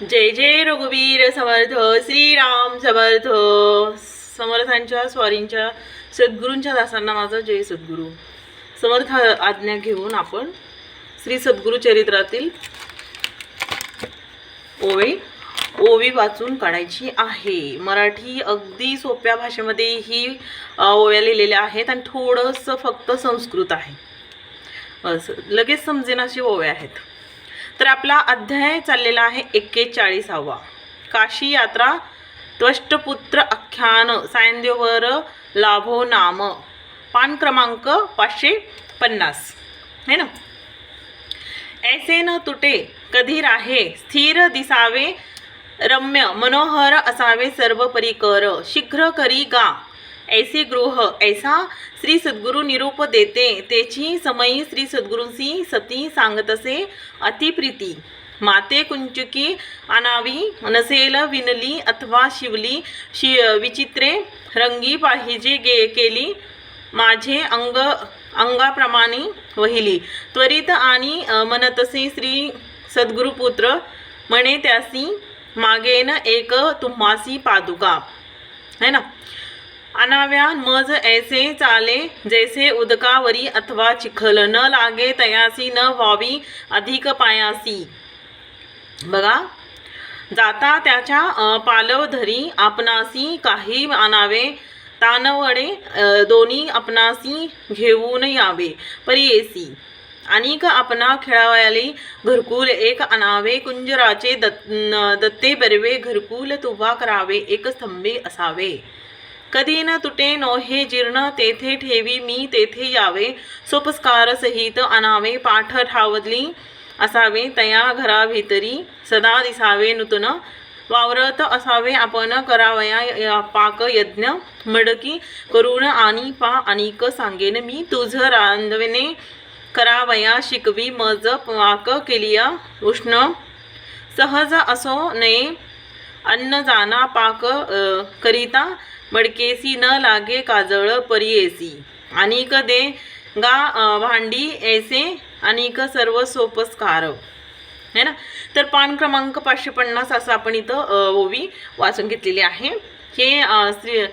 जय जय रघुवीर समर्थ श्रीराम समर्थ. समर्थांच्या स्वारींच्या सद्गुरूंच्या दासांना माझा जय सद्गुरू. समर्थ आज्ञा घेऊन आपण श्री सद्गुरू चरित्रातील ओवे ओवी वाचून काढायची आहे. मराठी अगदी सोप्या भाषेमध्ये ही ओव्या लिहिलेल्या आहेत आणि थोडंसं फक्त संस्कृत आहे. असं लगेच समजेन अशी ओव्या आहेत. तर आपला अध्याय चाललेला आहे एक्केचाळीसावा. काशी यात्रा त्वष्टपुत्र आख्यान सायंदेवर लाभो नाम. पान क्रमांक पाचशे पन्नास. है ना? ऐसे न तुटे कधी राहे स्थिर दिसावे रम्य मनोहर असावे सर्व परिकर शीघ्र करी गा. ऐसे गृह ऐसा श्री सद्गुरु निरूप देते तेची समयी श्री सद्गुरूंशी सती सांगतसे अतिप्रीती माते कुंचुकी आणावी नसेल विनली अथवा शिवली शि विचित्रे रंगी पाहिजे गे केली माझे अंग अंगाप्रमाणे वहिली। त्वरित आणि मनतसे श्री सद्गुरुपुत्र म्हणे त्यासी मागेन एक तुम्हासी पादुका। है ना? अनाव्या मज ऐसे चाले जैसे उदकावरी अथवा चिखल. न लागे तयासी न व्हावी अधिक पायासी. बघा. जाता त्याच्या पालवधरी आपणासी काही आणावे तानवडे दोन्ही आपणासी घेऊन यावे. परियेसी. अनेक आपणा खेळावयाली घरकुल एक अनावे कुंजराचे दत्त दत्ते बरवे घरकुल तुभा करावे एक स्तंभे असावे. कधी न तुटे नोहे जीर्ण तेथे ठेवी मी तेथे यावे. सोपस्कार सहित आणावे पाठ ठावली असावे तया घराभितरी सदा दिसावे नूतन. वावरत असावे आपण करावया या पाक यज्ञ. मडकी करून आणि पा अनिक सांगेन. मी तुझ रांधवने करावया शिकवी मज पाक केलिया उष्ण. सहज असो नये अन्न जाना पाक करिता. मडकेसी न लागे काजळ परियेसी. अनिक दे गा भांडी ऐसे अनिक सर्व सोपस्कार. है ना? तर पान क्रमांक पाचशे पन्नास असं आपण इथं ओवी वाचून घेतलेली आहे. हे स्त्री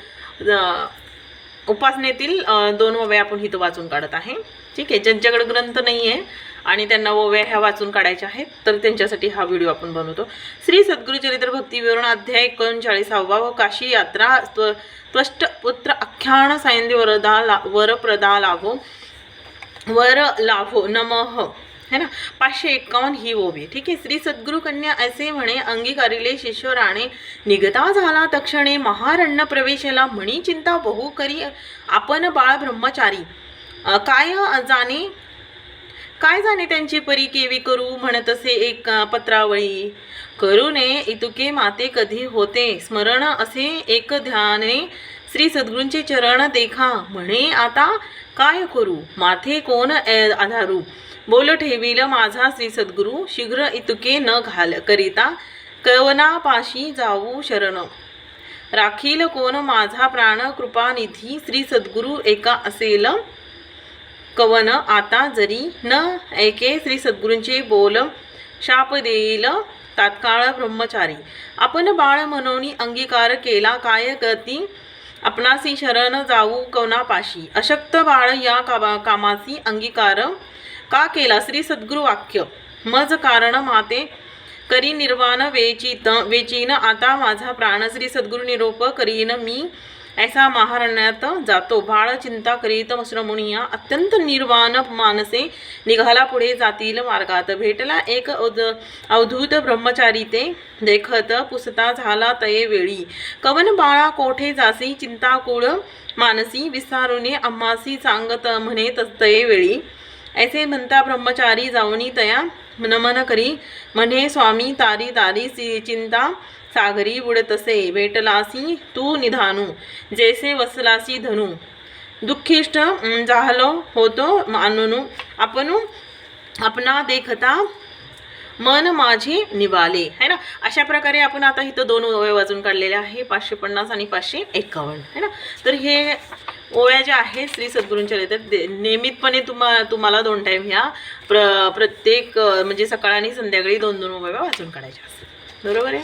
उपासनेतील दोन ओव्या आपण इथं वाचून काढत आहे. ठीक आहे ज्यांच्याकडे ग्रंथ नाही आहे आणि त्यांना ओव्या ह्या वाचून काढायच्या आहेत तर त्यांच्यासाठी हा व्हिडिओ आपण बनवतो. श्री सद्गुरू चरित्र भक्ती विवरण अध्याय एकोणचाळीसावा व काशी यात्रा त्व त्वष्ट पुत्र आख्यान सायंदी वरदा ला वरप्रदा लाभो वर लाभो नमः. है ना? पाचशे एक्कावन्न ही ओवी. ठीक आहे श्री सद्गुरु कन्या असे म्हणे अंगीकारिले शिष्य निगता झाला तक्षणे महारण्य प्रवेशला म्हणी चिंता बहु करी आपण बाळ ब्रह्मचारी. काय जाणे? काय जाणे त्यांची परी केवी करू म्हणत असे एक पत्रावळी? करू इतुके माते कधी होते? स्मरण असे एक ध्याने श्री सद्गुरूंचे चरण देखा. म्हणे आता काय करू? माथे कोण आधारू? बोल ठेवील माझा श्री सद्गुरू शीघ्र इतुके न घाल करिता कवनापाशी जाऊ शरण. राखील कोण माझा प्राण कृपानिधी श्री सद्गुरू एका असेल. कवन आता जरी न ऐके श्री सद्गुरूंचे बोल शाप देईल तात्काळ ब्रह्मचारी. आपण बाळ म्हणून अंगीकार केला काय गती आपणासी शरण जाऊ कवनापाशी अशक्त बाळ या कामा कामासी अंगीकार का केला? श्री सद्गुरु वाक्य. मज कारण माते करी निर्वाण वेचित वेचीन आता माझा प्राण श्री सद्गुरु निरोप करीन मी. ऐसा महारण्यात जातो. बाळ चिंता करीत मुनिया अत्यंत निर्वाण मानसे निघाला पुढे जातील मार्गात. भेटला एक अवधूत ब्रह्मचारी ते देखत पुसता झाला तये वेळी. कवन बाळा कोठे जासी? चिंताकुळ मानसी विसारुने अम्मासी सांगत म्हणे तये वेळी. ऐसे म्हणता ब्रह्मचारी जाऊनी तया. नमन करी. म्हणे स्वामी तारी तारी चिंता सागरी बुडतसे वेटलासी तू निधानू जैसे वसलासी धनु. दुःखिष्ट झालो होतो मानू आपण आपणा देखता मन माझे निवाले. है ना? अशा प्रकारे आपण आता इथं दोन ओव्या वाजून काढलेल्या आहे पाचशे पन्नास आणि पाचशे एकावन्न. है ना? तर हे ओव्या ज्या आहेत श्री सद्गुरूंच्या लिहितात नियमितपणे तुम्हा तुम्हाला दोन टाईम ह्या प्र प्रत्येक म्हणजे सकाळ आणि संध्याकाळी दोन दोन ओव्या वाचून काढायच्या असतात. बरोबर आहे?